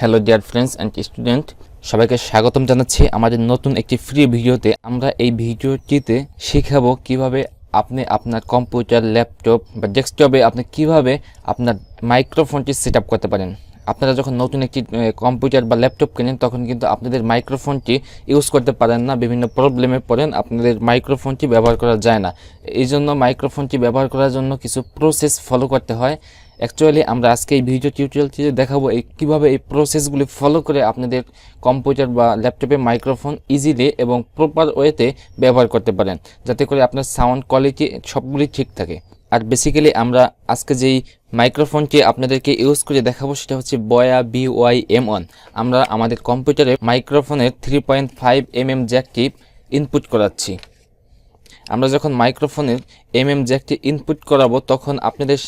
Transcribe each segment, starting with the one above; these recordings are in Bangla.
Hello dear friends and student সবাইকে স্বাগতম জানাচ্ছি আমাদের নতুন একটি ফ্রি ভিডিওতে। আমরা এই ভিডিওটিতে শিখাবো কীভাবে আপনি আপনার কম্পিউটার ল্যাপটপ বা ডেস্কটপে আপনি কীভাবে আপনার মাইক্রোফোনটি সেট করতে পারেন। আপনারা যখন নতুন একটি কম্পিউটার বা ল্যাপটপ কেনেন, তখন কিন্তু আপনাদের মাইক্রোফোনটি ইউজ করতে পারেন না। বিভিন্ন প্রবলেমে পড়েন, আপনাদের মাইক্রোফোনটি ব্যবহার করা যায় না। এই জন্য মাইক্রোফোনটি ব্যবহার করার জন্য কিছু প্রসেস ফলো করতে হয়। অ্যাকচুয়ালি আমরা আজকে এই ভিডিও টিউটোরিয়ালটিতে দেখাবো এই কীভাবে এই প্রসেসগুলি ফলো করে আপনাদের কম্পিউটার বা ল্যাপটপে মাইক্রোফোন ইজিলি এবং প্রপার ওয়েতে ব্যবহার করতে পারেন, যাতে করে আপনার সাউন্ড কোয়ালিটি সবগুলি ঠিক থাকে। আর বেসিক্যালি আমরা আজকে যেই মাইক্রোফোনটি আপনাদেরকে ইউজ করে দেখাবো, সেটা হচ্ছে বয়া বি ওয়াই এম ওয়ান আমরা আমাদের কম্পিউটারে মাইক্রোফোনের three point five M M জ্যাকটি input করাচ্ছি। আমরা যখন মাইক্রোফোনের এম এম জ্যাকটি ইনপুট করাবো, তখন আপনাদের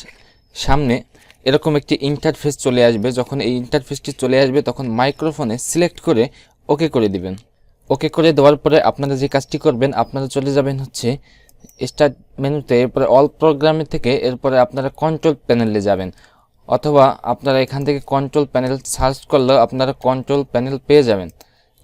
সামনে এরকম একটি ইন্টারফেস চলে আসবে। যখন এই ইন্টারফেসটি চলে আসবে, তখন মাইক্রোফোনে সিলেক্ট করে ওকে করে দিবেন। ওকে করে দেওয়ার পরে আপনারা যে কাজটি করবেন, আপনারা চলে যাবেন হচ্ছে স্টার্ট মেনুতে এরপরে অল প্রোগ্রামের থেকে এরপরে আপনারা কন্ট্রোল প্যানেলে যাবেন। অথবা আপনারা এখান থেকে কন্ট্রোল প্যানেল সার্চ করলেও আপনারা কন্ট্রোল প্যানেল পেয়ে যাবেন।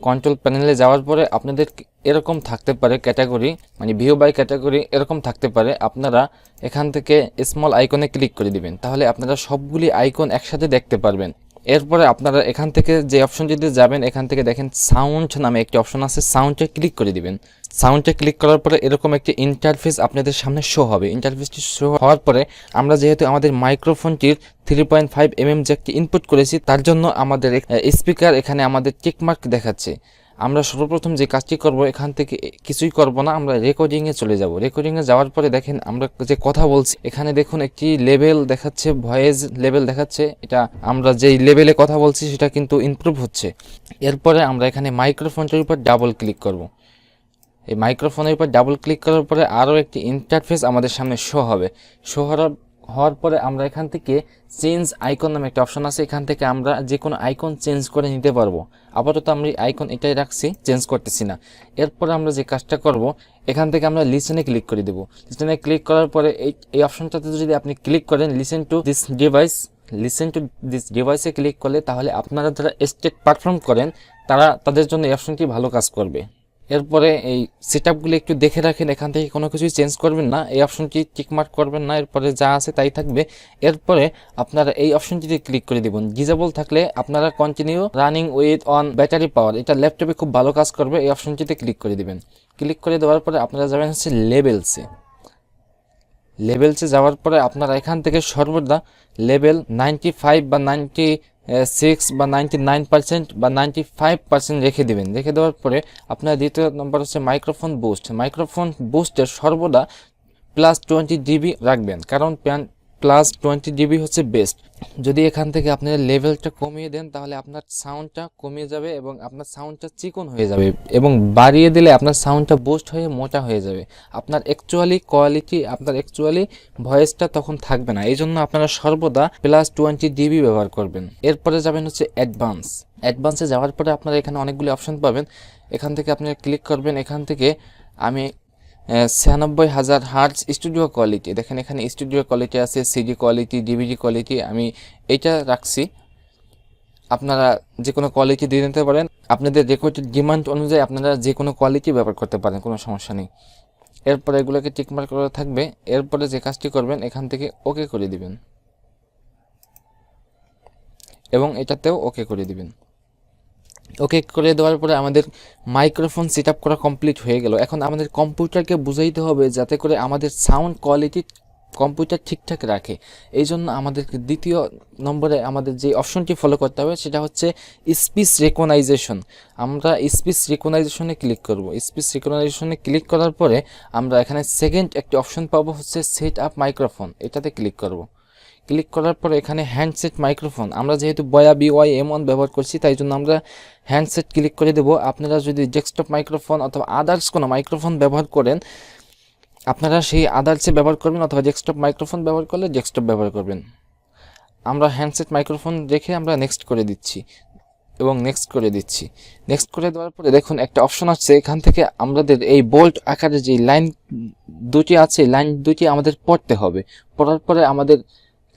কন্ট্রোল প্যানেলে যাওয়ার পরে আপনাদের এরকম থাকতে পারে ক্যাটাগরি মানে ভিউ বাই ক্যাটাগরি এরকম থাকতে পারে। আপনারা এখান থেকে স্মল আইকনে ক্লিক করে দিবেন। তাহলে আপনারা সবগুলি আইকন একসাথে দেখতে পারবেন। এরপরে আপনারা এখান থেকে যে অপশন যদি যাবেন, এখান থেকে দেখেন সাউন্ড নামে একটি অপশন আছে সাউন্ডে ক্লিক করে দিবেন। সাউন্ডে ক্লিক করার পরে এরকম একটি ইন্টারফেস আপনাদের সামনে শো হবে। ইন্টারফেসটি শো হওয়ার পরে আমরা যেহেতু আমাদের মাইক্রোফোনটির three point five M M জ্যাকটি input করেছি, তার জন্য আমাদের স্পিকার এখানে আমাদের চেকমার্ক দেখাচ্ছে। আমরা সর্বপ্রথম যে কাজটি করব, এখান থেকে কিছুই করব না, আমরা রেকর্ডিংয়ে চলে যাব। রেকর্ডিংয়ে যাওয়ার পরে দেখেন আমরা যে কথা বলছি, এখানে দেখুন একটি লেভেল দেখাচ্ছে ভয়েস লেভেল দেখাচ্ছে, এটা আমরা যেই লেভেলে কথা বলছি, সেটা কিন্তু ইমপ্রুভ হচ্ছে। এরপরে আমরা এখানে মাইক্রোফোনটার উপর ডাবল ক্লিক করব। এই মাইক্রোফোনের উপর ডাবল ক্লিক করার পরে আরও একটি ইন্টারফেস আমাদের সামনে শো হবে। শো হওয়ার হওয়ার পরে আমরা এখান থেকে চেঞ্জ আইকন নামে একটা অপশন আছে, এখান থেকে আমরা যে কোনো আইকন চেঞ্জ করে নিতে পারব। আপাতত আমি আইকন এটাই রাখছি চেঞ্জ করতেছি না। এরপর আমরা যে কাজটা করব, এখান থেকে আমরা লিসেনে ক্লিক করে দেবো। লিসেনে ক্লিক করার পরে এই এই অপশনটাতে যদি আপনি ক্লিক করেন listen to this device listen to this ডিভাইসে ক্লিক করলে তাহলে আপনারা যারা স্টেট পারফর্ম করেন, তারা, তাদের জন্য এই অপশনটি ভালো কাজ করবে। এরপরে এই সেট একটু দেখে রাখেন, এখান থেকে কোনো কিছুই চেঞ্জ করবেন না, এই অপশনটি টিকমার্ক করবেন না, এরপরে যা আছে তাই থাকবে। এরপরে আপনারা এই অপশনটিতে ক্লিক করে দিবেন। ডিজেবল থাকলে আপনারা continue running with on battery power এটা ল্যাপটপে খুব ভালো কাজ করবে, এই অপশনটিতে ক্লিক করে দিবেন। ক্লিক করে দেওয়ার পরে আপনারা যাবেন হচ্ছে লেভেলসে লেভেলসে যাওয়ার পরে আপনারা এখান থেকে সর্বদা লেভেল নাইনটি ফাইভ বা নাইনটি সিক্স বা নাইনটি নাইন পার্সেন্ট বা নাইনটি ফাইভ পার্সেন্ট রেখে দেবেন। রেখে দেওয়ার পরে আপনার দ্বিতীয় নম্বর হচ্ছে মাইক্রোফোন বুস্ট মাইক্রোফোন বুস্টের সর্বদা প্লাস টোয়েন্টি ডিবি রাখবেন। কারণ প্যান প্লাস টোয়েন্টি জিবি হচ্ছে বেস্ট যদি এখান থেকে আপনি লেভেলটা কমিয়ে দেন, তাহলে আপনার সাউন্ডটা কমিয়ে যাবে এবং আপনার সাউন্ডটা চিকন হয়ে যাবে এবং বাড়িয়ে দিলে আপনার সাউন্ডটা বুস্ট হয়ে মোটা হয়ে যাবে। আপনার অ্যাকচুয়ালি কোয়ালিটি আপনার অ্যাকচুয়ালি ভয়েসটা তখন থাকবে না। এই জন্য আপনারা সর্বদা প্লাস টোয়েন্টি ডিবি ব্যবহার করবেন। এরপরে যাবেন হচ্ছে অ্যাডভান্স অ্যাডভান্সে যাওয়ার পরে আপনারা এখানে অনেকগুলি অপশন পাবেন। এখান থেকে আপনারা ক্লিক করবেন। এখান থেকে আমি ছিয়ানব্বই হাজার হার্টস স্টুডিও কোয়ালিটি। দেখেন, এখানে স্টুডিও কোয়ালিটি আছে, সিডি কোয়ালিটি, ডিভিডি কোয়ালিটি, আমি এইটা রাখছি। আপনারা যে কোনো কোয়ালিটি দিয়ে নিতে পারেন। আপনাদের রেকর্ডের ডিমান্ড অনুযায়ী আপনারা যে কোনো কোয়ালিটি ব্যবহার করতে পারেন, কোনো সমস্যা নেই। এরপরে এগুলোকে টিকমার্ক করা থাকবে। এরপরে যে কাজটি করবেন, এখান থেকে ওকে করে দিবেন। এবং এটাতেও ওকে করে দিবেন। ওকে করে দেওয়ার পরে আমাদের মাইক্রোফোন সেট আপ করা কমপ্লিট হয়ে গেল। এখন আমাদের কম্পিউটারকে বুঝাইতে হবে যাতে করে আমাদের সাউন্ড কোয়ালিটি কম্পিউটার ঠিকঠাক রাখে। এই জন্য আমাদেরকে দ্বিতীয় নম্বরে আমাদের যে অপশনটি ফলো করতে হবে সেটা হচ্ছে স্পিচ রেকনাইজেশন আমরা স্পিচ রেকনাইজেশনে ক্লিক করব। স্পিচ রেকনাইজেশনে ক্লিক করার পরে আমরা এখানে সেকেন্ড একটি অপশন পাবো হচ্ছে সেট আপ মাইক্রোফোন। এটাতে ক্লিক করব। ক্লিক করার পর এখানে হ্যান্ডসেট মাইক্রোফোন আমরা যেহেতু বয়া বিওয়াই এম ওয়ান ব্যবহার করছি, তাই জন্য আমরা হ্যান্ডসেট ক্লিক করে দেবো। আপনারা যদি ডেস্কটপ মাইক্রোফোন অথবা আদার্স কোনো মাইক্রোফোন ব্যবহার করেন, আপনারা সেই আদার্সে ব্যবহার করবেন অথবা ডেস্কটপ মাইক্রোফোন ব্যবহার করলে ডেস্কটপ ব্যবহার করবেন। আমরা হ্যান্ডসেট মাইক্রোফোন রেখে আমরা নেক্সট করে দিচ্ছি এবং নেক্সট করে দিচ্ছি। নেক্সট করে দেওয়ার পরে দেখুন একটা অপশন আসছে। এখান থেকে আমাদের এই বোল্ট আকারে যে লাইন দুটি আছে লাইন দুটি আমাদের পড়তে হবে। পড়ার পরে আমাদের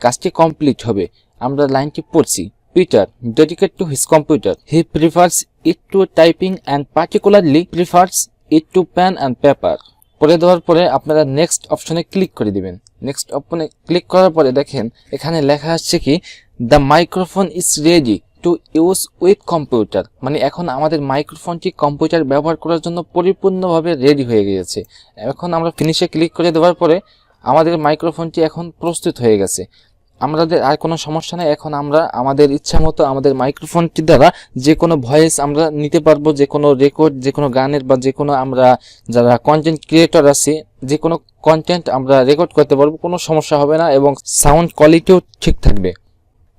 কাজটি কমপ্লিট হবে। আমরা লাইনটি পড়ছি। Peter, dedicated to his computer. He prefers it to typing and particularly prefers it to pen and paper. করে দেওয়ার পরে আপনারা নেক্সট অপশনে ক্লিক করে দিবেন। নেক্সট অপশনে ক্লিক করার পরে দেখেন এখানে লেখা আসছে কি the microphone is ready to use with computer মানে এখন আমাদের মাইক্রোফোনটি কম্পিউটার ব্যবহার করার জন্য পরিপূর্ণভাবে রেডি হয়ে গিয়েছে। এখন আমরা ফিনিশে ক্লিক করে দেওয়ার পরে আমাদের মাইক্রোফোনটি এখন প্রস্তুত হয়ে গেছে। আমাদের আর কোনো সমস্যা নেই, এখন আমরা আমাদের ইচ্ছা মতো আমাদের মাইক্রোফোনটি দ্বারা যে কোনো ভয়েস আমরা নিতে পারব, যে কোনো রেকর্ড যে কোনো গানের বা যে কোনো আমরা যারা কন্টেন্ট ক্রিয়েটর আছি, যে কোনো কন্টেন্ট আমরা রেকর্ড করতে পারব, কোনো সমস্যা হবে না এবং সাউন্ড কোয়ালিটিও ঠিক থাকবে।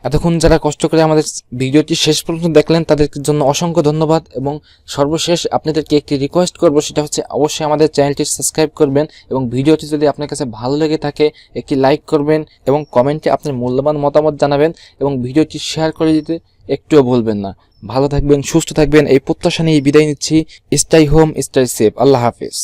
এতক্ষণ যারা কষ্ট করে আমাদের ভিডিওটি শেষ পর্যন্ত দেখলেন, তাদের জন্য অসংখ্য ধন্যবাদ এবং সর্বশেষ আপনাদেরকে একটি রিকোয়েস্ট করব, সেটা হচ্ছে অবশ্যই আমাদের চ্যানেলটি সাবস্ক্রাইব করবেন এবং ভিডিওটি যদি আপনার কাছে ভালো লেগে থাকে, একটি লাইক করবেন এবং কমেন্টে আপনার মূল্যবান মতামত জানাবেন এবং ভিডিওটি শেয়ার করে দিতে একটুও ভুলবেন না। ভালো থাকবেন, সুস্থ থাকবেন, এই প্রত্যাশা নিয়ে বিদায় নিচ্ছি। স্টাই হোম স্টাই সেফ আল্লাহ হাফিজ।